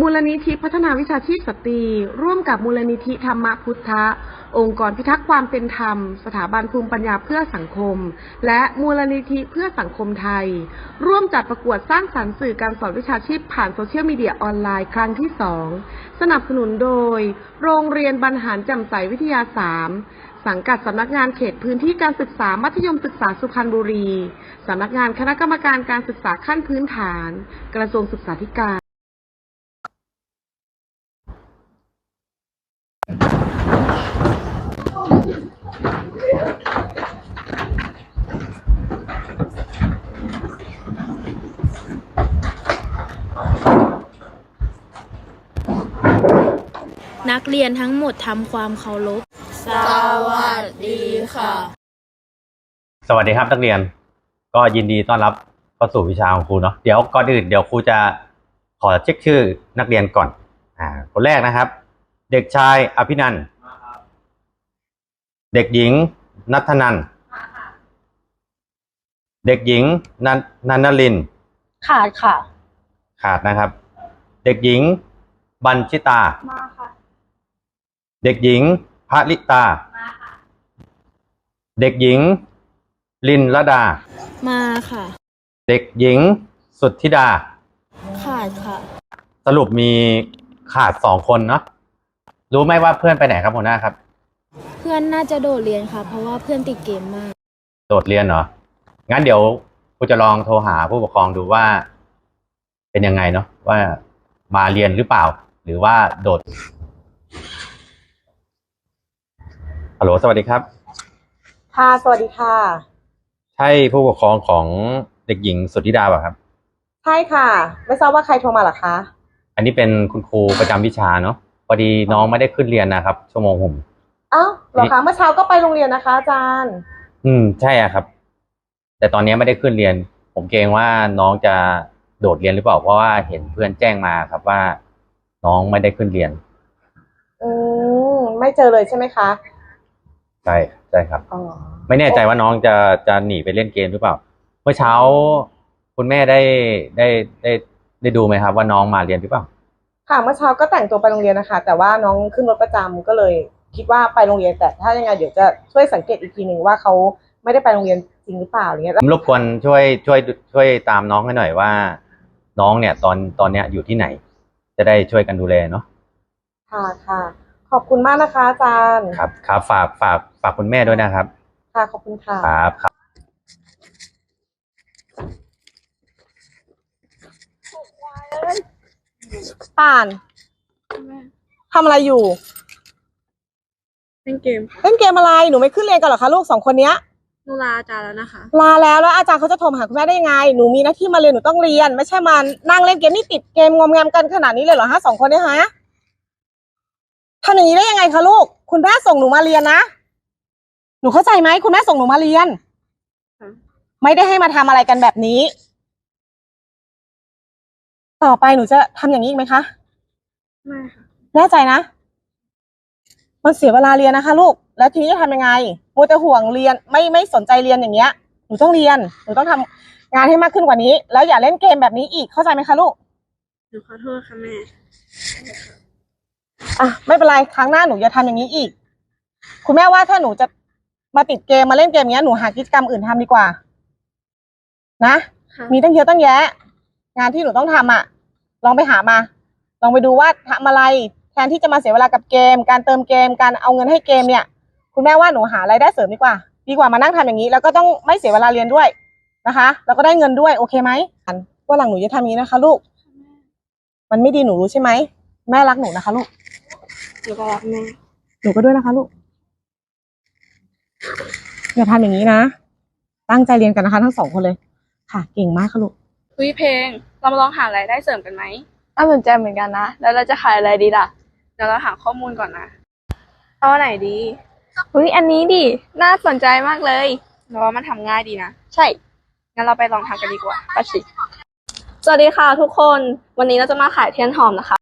มูลนิธิพัฒนาวิชาชีพสตรี ร่วมกับมูลนิธิธรรมพุทธะ องค์กรพิทักษ์ความเป็นธรรม สถาบันภูมิปัญญาเพื่อสังคม และมูลนิธิเพื่อสังคมไทย ร่วมจัดประกวดสร้างสรรค์สื่อการสอนวิชาชีพผ่านโซเชียลมีเดียออนไลน์ครั้งที่ 2 สนับสนุนโดย โรงเรียนบรรหารจ่มใสวิทยา 3สังกัดสำนักงานเขตพื้นที่การศึกษามัธยมศึกษาสุพรรณบุรี สำนักงานคณะกรรมการการศึกษาขั้นพื้นฐาน กระทรวงศึกษาธิการ นักเรียนทั้งหมดทำความเคารพ สวัสดีค่ะ สวัสดีครับนักเรียน ก็ยินดีต้อนรับเข้าสู่วิชาของครูเนาะ เดี๋ยวก่อนอื่นเดี๋ยวครูจะขอเช็คชื่อนักเรียนก่อน อ่า คนแรกนะครับ เด็กชายอภินันท์ เด็กหญิงนัทนันท์เด็กหญิงนันนันนลิน ขาดค่ะ ขาดนะครับ เด็กหญิงบัญชิตา มาค่ะ เด็กหญิงพระลิตาเด็กหญิง ลินลดา มาค่ะ เด็กหญิงสุทธิดา ขาดค่ะ สรุปมีขาดสองคนเนาะรู้ไหมว่าเพื่อนไปไหนครับหัวหน้าครับเพื่อนน่าจะโดดเรียนค่ะ เพราะว่าเพื่อนติดเกมมาก โดดเรียนเหรอ งั้นเดี๋ยวครูจะลองโทรหาผู้ปกครองดูว่า เป็นยังไงเนาะว่ามาเรียนหรือเปล่า หรือว่าโดดฮัลโหลสวัสดีครับ ค่ะ สวัสดีค่ะ ใช่ผู้ปกครองของเด็กหญิงสุทธิดาเปล่าครับ ใช่ค่ะ ไม่ทราบว่าใครโทรมาเหรอคะ อันนี้เป็นคุณครูประจำวิชาเนาะพอดีน้องไม่ได้ขึ้นเรียนนะครับ ชั่วโมงผมอ้าวเหรอคะเมื่อเช้าก็ไปโรงเรียนนะคะ อาจารย์ อืมใช่อะครับ แต่ตอนนี้ไม่ได้ขึ้นเรียน ผมเกรงว่าน้องจะโดดเรียนหรือเปล่าเพราะว่าเห็นเพื่อนแจ้งมาครับว่า น้องไม่ได้ขึ้นเรียน อืมไม่เจอเลยใช่ไหมคะใช่ใช่ครับ อ๋อไม่แน่ใจว่าน้องจะจะหนีไปเล่นเกมหรือเปล่า เมื่อเช้า คุณแม่ได้ได้ได้ได้ดูไหมครับ ว่าน้องมาเรียนหรือเปล่า ค่ะเมื่อเช้าก็แต่งตัวไปโรงเรียนนะคะ แต่ว่าน้องขึ้นรถประจำก็เลย คิดว่าไปโรงเรียนแต่ถ้ายังไงเดี๋ยวจะช่วยสังเกตอีกทีหนึ่งว่าเขาไม่ได้ไปโรงเรียนจริงหรือเปล่าอะไรเงี้ยผมรบกวนช่วยช่วยช่วยตามน้องให้หน่อยว่า น้องเนี่ยตอนตอนเนี้ยอยู่ที่ไหน จะได้ช่วยกันดูแลเนาะค่ะค่ะ ขอบคุณมากนะคะอาจารย์ครับครับฝากฝากฝากคุณแม่ด้วยนะครับ ค่ะขอบคุณค่ะ ครับครับป่านทำอะไรอยู่ เล่นเกมเล่นเกมอะไรหนูไม่ขึ้นเรียนกันเหรอคะลูกสองคนเนี้ยหนูลาอาจารย์แล้วนะคะ ลาแล้วแล้วอาจารย์เขาจะโทรมาหาคุณแม่ได้ยังไงหนูมีหน้าที่มาเรียนหนูต้องเรียน ไม่ใช่มานั่งเล่นเกมนี่ติดเกมงอมแงมกันขนาดนี้เลยเหรอฮะสองคนเนี่ยฮะทำอย่างนี้ได้ยังไงคะลูก คุณแม่ส่งหนูมาเรียนนะหนูเข้าใจไหมคุณแม่ส่งหนูมาเรียน ค่ะ ไม่ได้ให้มาทำอะไรกันแบบนี้ ต่อไปหนูจะทำอย่างนี้อีกไหมคะ ไม่ค่ะ แน่ใจนะ มันเสียเวลาเรียนนะคะลูก แล้วทีนี้จะทำยังไงมัวแต่ห่วงเรียนไม่ไม่สนใจเรียนอย่างเงี้ย หนูต้องเรียน หนูต้องทำงานให้มากขึ้นกว่านี้ แล้วอย่าเล่นเกมแบบนี้อีก เข้าใจไหมคะลูก หนูขอโทษค่ะแม่ อะไม่เป็นไร ครั้งหน้าหนูอย่าทำอย่างนี้อีก คุณแม่ว่าถ้าหนูจะมาติดเกมมาเล่นเกมอย่างเงี้ย หนูหากิจกรรมอื่นทำดีกว่า นะ ค่ะ มีตั้งเยอะตั้งแยะ งานที่หนูต้องทำอะ ลองไปหามา ลองไปดูว่าทำอะไร แทนที่จะมาเสียเวลากับเกม การเติมเกม การเอาเงินให้เกมเนี่ย คุณแม่ว่าหนูหารายได้เสริมดีกว่า ดีกว่ามานั่งทำอย่างนี้ แล้วก็ต้องไม่เสียเวลาเรียนด้วยนะคะ แล้วก็ได้เงินด้วยโอเคไหมว่าหลังหนูจะทำอย่างนี้นะคะ ลูก มันไม่ดีหนูรู้ใช่ไหมแม่รักหนูนะคะ ลูกหนูก็รักแม่หนูก็ด้วยนะคะ ลูกอย่าทำอย่างนี้นะ ตั้งใจเรียนกันนะคะ ทั้งสองคนเลย ค่ะ เก่งมากค่ะลูกคุยเพลง เรามาลองหารายได้เสริมกันไหมน่าสนใจเหมือนกันนะ แล้วเราจะขายอะไรดีล่ะ เดี๋ยวเราหาข้อมูลก่อนนะเอาอันไหนดีอุ้ยอันนี้ดิ น่าสนใจมากเลยเราว่ามันทำง่ายดีนะ ใช่ งั้นเราไปลองทำกันดีกว่าปะชิสวัสดีค่ะทุกคน วันนี้เราจะมาขายเทียนหอมนะคะ